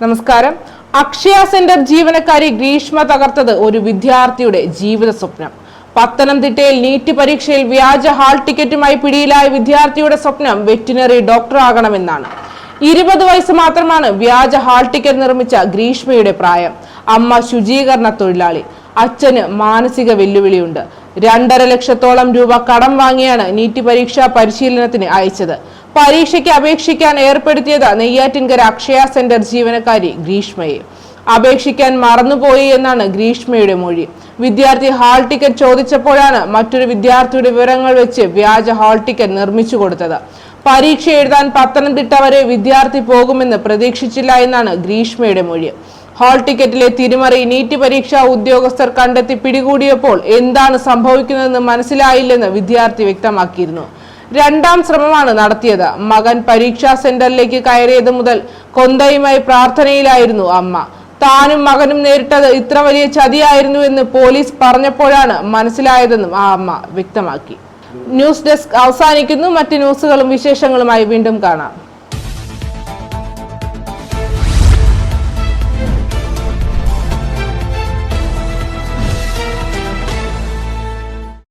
നമസ്കാരം. അക്ഷയ സെന്റർ ജീവനക്കാരി ഗ്രീഷ്മ തകർത്തത് ഒരു വിദ്യാർത്ഥിയുടെ ജീവിത സ്വപ്നം. പത്തനംതിട്ടയിൽ നീറ്റ് പരീക്ഷയിൽ വ്യാജ ഹാൾ ടിക്കറ്റുമായി പിടിയിലായ വിദ്യാർത്ഥിയുടെ സ്വപ്നം വെറ്റിനറി ഡോക്ടർ ആകണമെന്നാണ്. ഇരുപത് വയസ്സ് മാത്രമാണ് വ്യാജ ഹാൾ ടിക്കറ്റ് നിർമ്മിച്ച ഗ്രീഷ്മയുടെ പ്രായം. അമ്മ ശുചീകരണ തൊഴിലാളി. അച്ഛന് മാനസിക വെല്ലുവിളിയുണ്ട്. രണ്ടര ലക്ഷത്തോളം രൂപ കടം വാങ്ങിയാണ് നീറ്റ് പരീക്ഷാ പരിശീലനത്തിന് അയച്ചത്. പരീക്ഷയ്ക്ക് അപേക്ഷിക്കാൻ ഏർപ്പെടുത്തിയത് നെയ്യാറ്റിൻകര അക്ഷയ സെന്റർ ജീവനക്കാരി ഗ്രീഷ്മയെ. അപേക്ഷിക്കാൻ മറന്നുപോയി എന്നാണ് ഗ്രീഷ്മയുടെ മൊഴി. വിദ്യാർത്ഥി ഹാൾ ടിക്കറ്റ് ചോദിച്ചപ്പോഴാണ് മറ്റൊരു വിദ്യാർത്ഥിയുടെ വിവരങ്ങൾ വെച്ച് വ്യാജ ഹാൾ ടിക്കറ്റ് നിർമ്മിച്ചു കൊടുത്തത്. പരീക്ഷ എഴുതാൻ പത്തനംതിട്ട വരെ വിദ്യാർത്ഥി പോകുമെന്ന് പ്രതീക്ഷിച്ചില്ല എന്നാണ് ഗ്രീഷ്മയുടെ മൊഴി. ഹാൾ ടിക്കറ്റിലെ തിരിമറി നീറ്റ് പരീക്ഷാ ഉദ്യോഗസ്ഥർ കണ്ടെത്തി പിടികൂടിയപ്പോൾ എന്താണ് സംഭവിക്കുന്നതെന്ന് മനസ്സിലായില്ലെന്ന് വിദ്യാർത്ഥി വ്യക്തമാക്കിയിരുന്നു. രണ്ടാം ശ്രമമാണ് നടത്തിയത്. മകൻ പരീക്ഷാ സെന്ററിലേക്ക് കയറിയത് മുതൽ കൊന്തയുമായി പ്രാർത്ഥനയിലായിരുന്നു അമ്മ. താനും മകനും നേരിട്ടത് ഇത്ര വലിയ ചതിയായിരുന്നു എന്ന് പോലീസ് പറഞ്ഞപ്പോഴാണ് മനസ്സിലായതെന്നും ആ അമ്മ വ്യക്തമാക്കി. ന്യൂസ് ഡെസ്ക് അവസാനിക്കുന്നു. മറ്റ് ന്യൂസുകളും വിശേഷങ്ങളുമായി വീണ്ടും കാണാം.